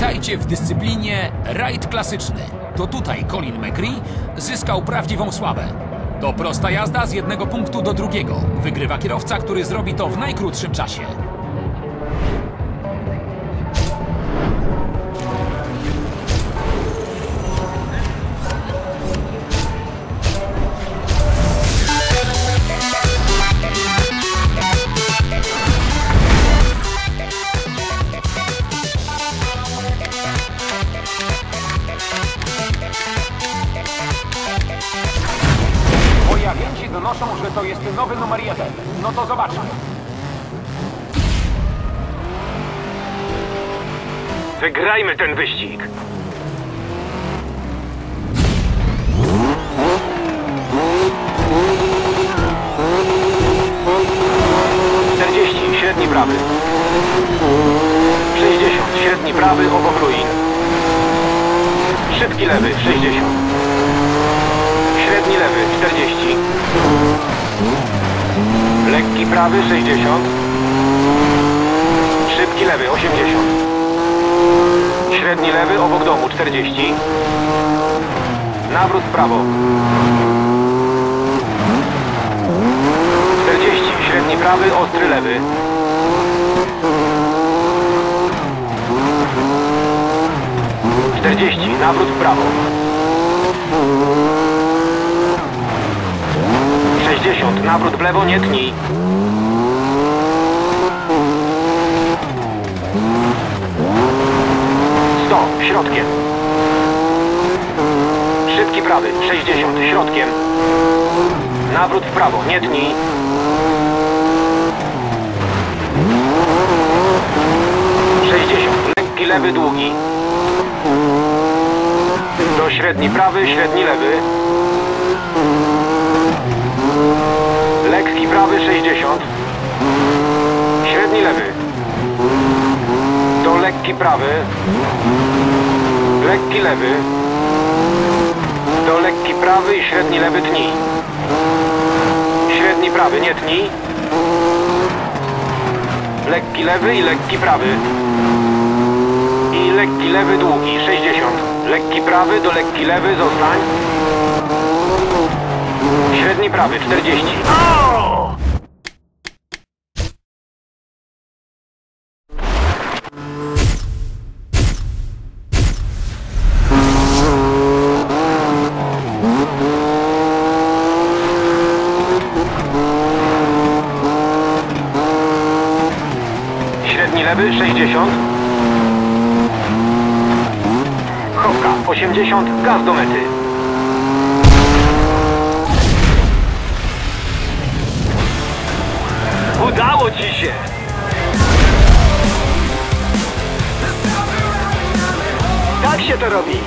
Witajcie w dyscyplinie rajd klasyczny. To tutaj Colin McRae zyskał prawdziwą sławę. To prosta jazda z jednego punktu do drugiego. Wygrywa kierowca, który zrobi to w najkrótszym czasie. Donoszą, że to jest nowy numer jeden. No to zobaczmy. Wygrajmy ten wyścig. Czterdzieści, średni prawy. 60, średni prawy, obok ruin. Szybki lewy, 60. Średni lewy 40. Lekki prawy 60. Szybki lewy 80. Średni lewy obok domu 40. Nawrót w prawo. 40. Średni prawy, ostry lewy. Czterdzieści. Nawrót w prawo. 60. Nawrót w lewo, nie tnij. Sto. Środkiem. Szybki prawy. 60. Środkiem. Nawrót w prawo, nie tnij. Lewy, długi. Do średni prawy, średni lewy. Lekki prawy 60. Średni lewy. Do lekki prawy. Lekki lewy. Do lekki prawy i średni lewy tnij. Średni prawy, nie tnij. Lekki lewy i lekki prawy. I lekki lewy długi 60. Lekki prawy do lekki lewy zostań. Średni prawy 40. Średni lewy 60. Chopka 80. Gaz do mety. Udało ci się! Tak się to robi!